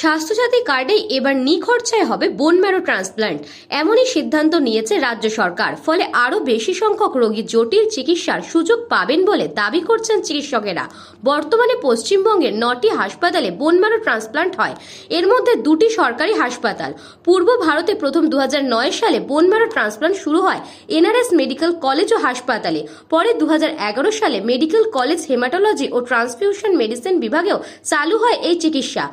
স্বাস্থ্যসাথী কার্ডেই এবার নিখরচায় হবে বোন ম্যারো ট্রান্সপ্লান্ট এমনই সিদ্ধান্ত নিয়েছে রাজ্য সরকার। ফলে আরও বেশি সংখ্যক রোগী জটিল চিকিৎসার সুযোগ পাবেন বলে দাবি করছেন চিকিৎসকেরা। বর্তমানে পশ্চিমবঙ্গের নটি হাসপাতালে বোন ম্যারো ট্রান্সপ্লান্ট হয়। এর মধ্যে দুটি সরকারি হাসপাতাল। পূর্ব ভারতে প্রথম দু হাজার নয় সালে বোন ম্যারো ট্রান্সপ্লান্ট শুরু হয় এনআরএস মেডিকেল কলেজ ও হাসপাতালে। পরে দু হাজার এগারো সালে মেডিকেল কলেজ হেমাটোলজি ও ট্রান্সফিউশন মেডিসিন বিভাগেও চালু হয় এই চিকিৎসা।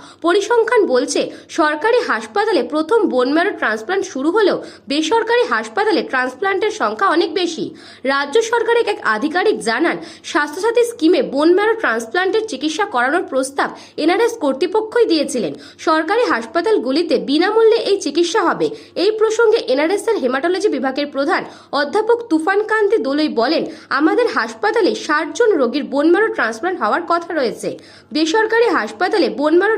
পরিসংখ্যান বলছে, সরকারি হাসপাতালে প্রথম বোন ম্যারো ট্রান্সপ্লান্ট শুরু হলেও বেসরকারি হাসপাতালে ট্রান্সপ্লান্টের সংখ্যা অনেক বেশি। রাজ্য সরকারের এক আধিকারিক জানান, স্বাস্থ্যসাথী স্কিমে বোন ম্যারো ট্রান্সপ্লান্টের চিকিৎসা করানোর প্রস্তাব এনআরএস কর্তৃপক্ষই দিয়েছিলেন। সরকারি হাসপাতালগুলিতে বিনামূল্যে এই চিকিৎসা হবে। এই প্রসঙ্গে এনআরএস এর হেমাটোলজি বিভাগের প্রধান অধ্যাপক তুফান কান্তি দোলই বলেন, আমাদের হাসপাতালে ষাট জন রোগীর বোন ম্যারো ট্রান্সপ্লান্ট হওয়ার কথা রয়েছে। বেসরকারি হাসপাতালে বোন ম্যারো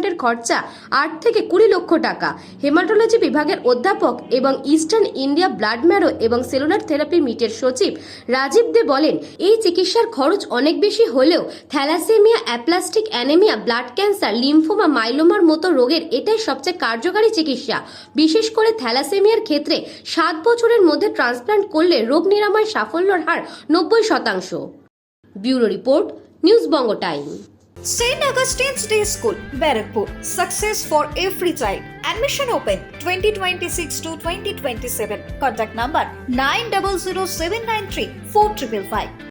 ট্রান্সপ্লান্টের খরচা আট থেকে কুড়ি লক্ষ টাকা। হেমাটোলজি বিভাগের অধ্যাপক এবং ইস্টার্ন ইন্ডিয়া ব্লাড ম্যারো এবং সেলুলার থেরাপি মিটের সচিব রাজীব দে বলেন, এই চিকিৎসার খরচ অনেক বেশি হলেও thalassemia, aplastic anaemia, blood cancer, lymphoma, মাইলোমার মতো রোগের এটাই সবচেয়ে কার্যকারী চিকিৎসা। বিশেষ করে থ্যালাসেমিয়ার ক্ষেত্রে সাত বছরের মধ্যে ট্রান্সপ্লান্ট করলে রোগ নিরাময় সাফল্যের হার নব্বই শতাংশ। Bureau report news Banga time. St. Augustine's Day School, Barrackpur. Success for every child. Admission open 2026 to 2027. Contact number 900793 4555.